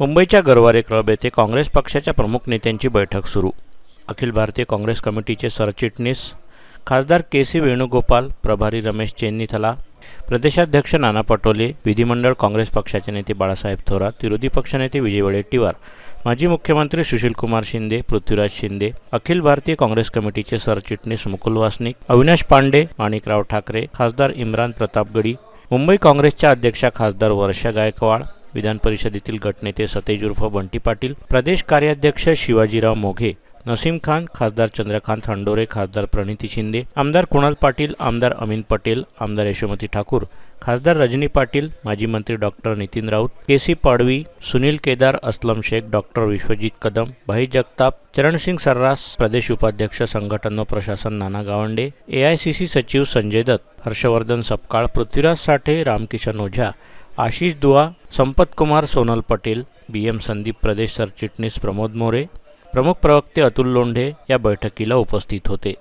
मुंबईच्या गरवारे क्लब येथे काँग्रेस पक्षाच्या प्रमुख नेत्यांची बैठक सुरू. अखिल भारतीय काँग्रेस कमिटीचे सरचिटणीस खासदार के सी वेणुगोपाल प्रभारी रमेश चेन्नीथला प्रदेशाध्यक्ष नाना पटोले विधिमंडळ काँग्रेस पक्षाचे नेते बाळासाहेब थोरात विरोधी पक्षनेते विजय वडेट्टीवार माजी मुख्यमंत्री सुशीलकुमार शिंदे पृथ्वीराज शिंदे अखिल भारतीय काँग्रेस कमिटीचे सरचिटणीस मुकुल वासनिक अविनाश पांडे माणिकराव ठाकरे खासदार इम्रान प्रतापगडी मुंबई काँग्रेसच्या अध्यक्षा खासदार वर्षा गायकवाड विधान परिषदेतील गटनेते सतेज उर्फ बंटी पाटील प्रदेश कार्याध्यक्ष शिवाजीराव मोघे नसीम खान खासदार चंद्रकांत हंडोरे खासदार प्रणिती शिंदे आमदार कुणाल पाटील आमदार अमीन पटेल आमदार यशोमती ठाकूर खासदार रजनी पाटील माजी मंत्री doctor Nitin Raut K C Padvi Sunil Kedar Aslam Shaikh doctor Vishwajit Kadam Bhai Jagtap Charansingh सर्रास प्रदेश उपाध्यक्ष संघटन व प्रशासन Nana Gawande A I C C सचिव संजय दत्त हर्षवर्धन सपकाळ पृथ्वीराज साठे रामकिशन ओझा आशिष दुआ संपत कुमार सोनल पटेल बी एम संदीप प्रदेश सरचिटणीस प्रमोद मोरे प्रमुख प्रवक्ते अतुल लोंढे या बैठकीला उपस्थित होते.